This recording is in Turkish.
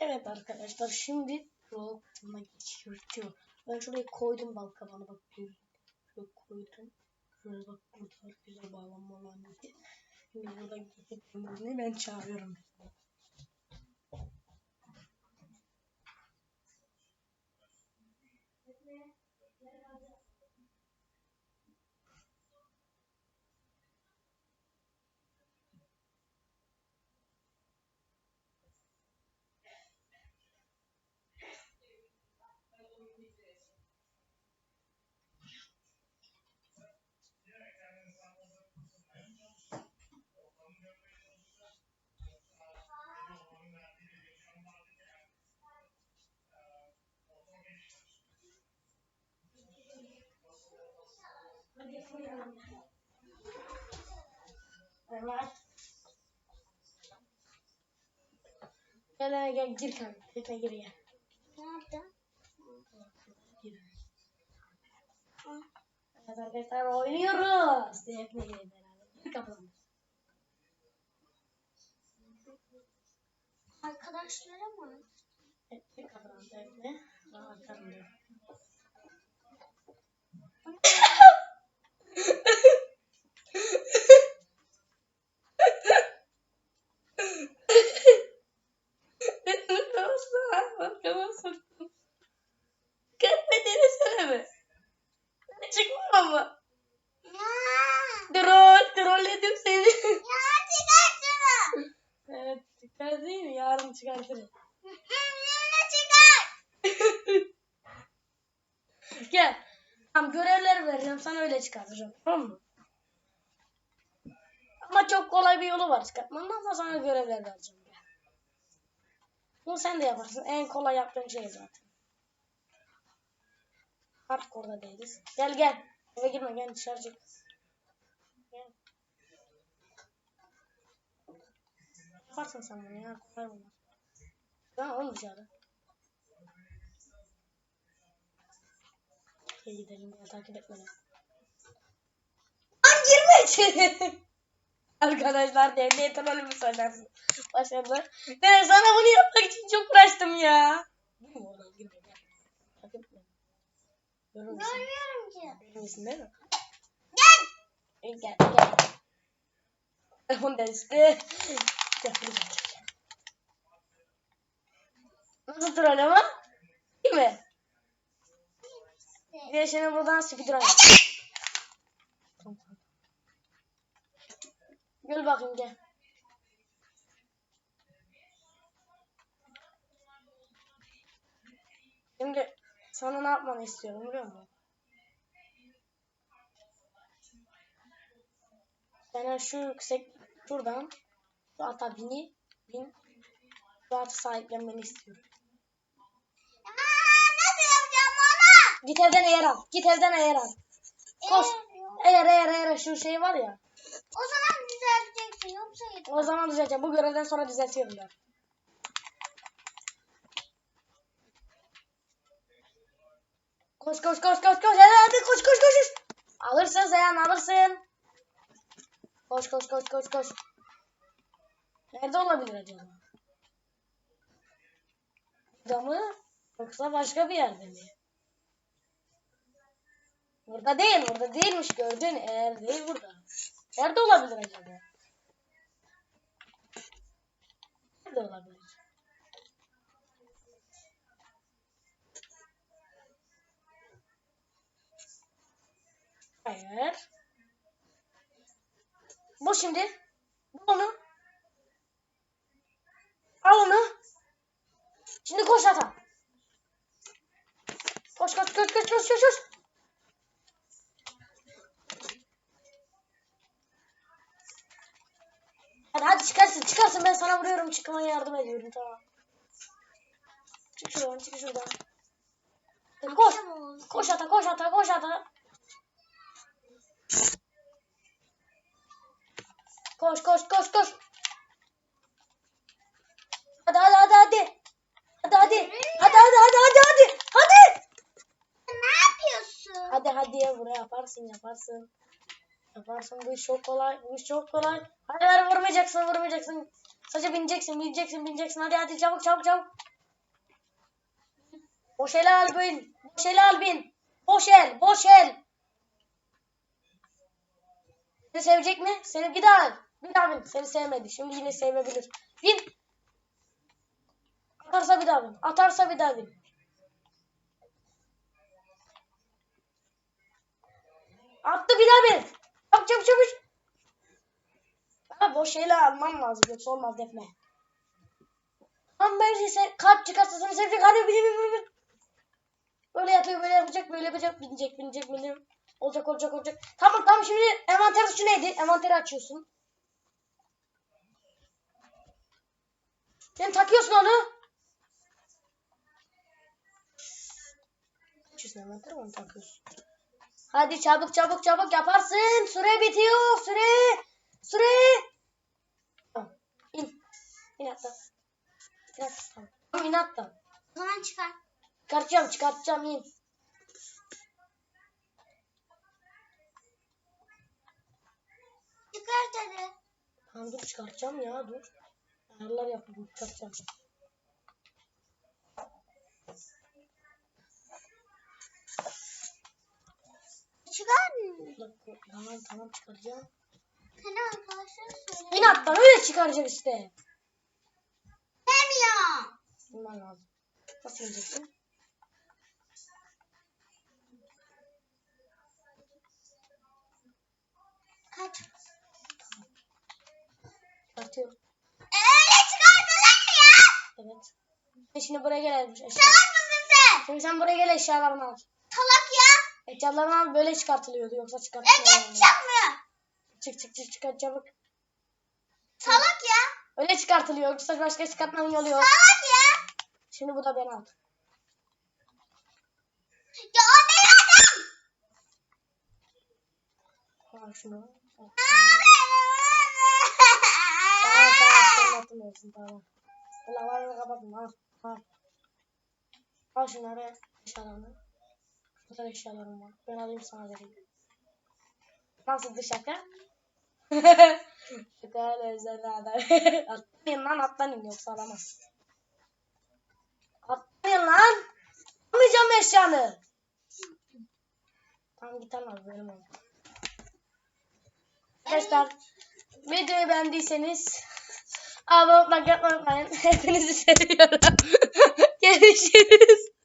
Evet arkadaşlar şimdi rol kısmına geçiyor. Ben şuraya koydum bal kabağını bak. bir- Şöyle koydum. Şöyle bak burada güzel bağlanma dedi. Şimdi burada gidip ben çağırıyorum. Evet. Gel gel gel gir kanka. Lütfen gir gel. Nerede? Gir. Evet arkadaşlar oynuyoruz. Defne ile beraber. Gir kapıdan. Arkadaşlara mı? Evet, gir kapıdan Defne. Ben arkarım diyor. Gelme denesene mi? Çıkma ama. Ya! Troll, trolledim seni. Ya çıkarsana! evet, çıkar değil mi? Yarın çıkartırım. Gel. Tamam görevler vereceğim sana öyle çıkartacağım. Tamam mı? Ama çok kolay bir yolu var çıkartmanın ama sana görevler vereceğim. Gel. Bunu sen de yaparsın. En kolay yaptığın şey zaten. Hardcore'da değiliz. Gel gel. Eve girme gel dışarı çık. Gel. Yaparsın sen bunu ya. Kolay bunlar. Oğlum dışarı. Gel gidelim ya takip et beni. Lan girme içeri. Arkadaşlar devlet trolümü söylersin. Başarılı. Ben sana bunu yapmak için çok uğraştım ya. Girme oradan girme gel. Takip et beni. Görür müsün? Görmüyorum ki. Değil mi? Gel! Gel gel. gel. Telefon değişti. Gel gel troll ama? Değil mi? De şimdi buradan speedrun. Gel bakayım gel. Şimdi sana ne yapmanı istiyorum biliyor musun? Sana şu yüksek şuradan şu ata bini bin şu atı sahiplenmeni istiyorum. Git evden eğer al. Git evden eğer al. Koş. Eğer eğer eğer şu şey var ya. O zaman düzelteceksin yoksa yeter. O zaman düzelteceğim. Bu görevden sonra düzeltiyorum ben. Koş koş koş koş koş. Hadi hadi koş koş koş. Alırsın Zeyan alırsın. Koş koş koş koş koş. Nerede olabilir acaba? Burada mı? Yoksa başka bir yerde mi? Burada değil, burada değilmiş gördün. Eğer değil burada. Nerede olabilir acaba? Nerede olabilir? Hayır. Bu şimdi. Bu onu. Al onu. Şimdi koş ata. Koş koş koş koş koş koş. Hadi hadi çıkarsın çıkarsın ben sana vuruyorum çıkmaya yardım ediyorum tamam. Çık şuradan çık şuradan. Koş. Koş ata koş ata koş ata. Koş koş koş koş. Hadi hadi hadi hadi. Hadi hadi. Hadi hadi hadi hadi hadi. Hadi. Ne yapıyorsun? Hadi hadi ya buraya yaparsın yaparsın. Yaparsın bu iş çok kolay. Bu iş çok kolay. Hadi hadi vurmayacaksın vurmayacaksın. Sadece bineceksin bineceksin bineceksin. Hadi hadi çabuk çabuk çabuk. Boş el al bin. Boş el al bin. Boş el. Boş el. Seni sevecek mi? Seni bir daha. Bir daha bin. Seni sevmedi. Şimdi yine sevebilir. Bin. Atarsa bir daha bin. Atarsa bir daha bin. Attı bir daha bin. Çabuk çabuk çabuk. Ha, boş şeyle alman lazım. Yoksa olmaz defne. Tam ben ise kalp çıkarsa seni sevecek. Hadi bin bin bin. Böyle yapıyor böyle yapacak böyle yapacak. Binecek binecek binecek. Olacak olacak olacak. Tamam tamam şimdi envanter tuşu neydi? Envanteri açıyorsun. Sen takıyorsun onu. Açıyorsun envanteri onu takıyorsun. Hadi çabuk çabuk çabuk yaparsın. Süre bitiyor. Süre. Süre. Tamam. İn. İn hatta. İn hatta. Tamam. İn hatta. O zaman çıkar. Çıkartacağım çıkartacağım in. Çıkar dedi. Tamam dur çıkartacağım ya dur. Ayarlar yapayım çıkartacağım. Çıkar. Dakika. Tamam tamam çıkaracağım. Seni arkadaşlar söyle. İn hatta öyle çıkaracağım işte. Demiyor. Bilmem lazım. Nasıl ineceksin? Kaç. Çıkartıyorum. Öyle çıkartılır mı ya? Evet. Sen şimdi buraya gel. Salak mısın sen? Şimdi sen buraya gel eşyalarını al. Ya. Al böyle çıkartılıyordu yoksa Evde çıkartmıyor. çıkmıyor. Çık çık çık çıkart çabuk. Salak ya. Öyle çıkartılıyor yoksa başka çıkartmanın yolu yok. Salak ya. Şimdi bu da beni al. Ya o değil adam. Al şunu. Tamam tamam sen atmıyorsun tamam. Lavaları kapatın al. Al. Al şunları eşyalarını. Şurada eşyalarım var. Ben alayım sana vereyim. Nasıl şaka? şaka öyle özel adam. atlayın lan atlayın yoksa alamaz. Atlayın lan. Almayacağım eşyanı. Tamam git al benim onu. Arkadaşlar videoyu beğendiyseniz abone olmayı unutmayın. Hepinizi seviyorum. Görüşürüz.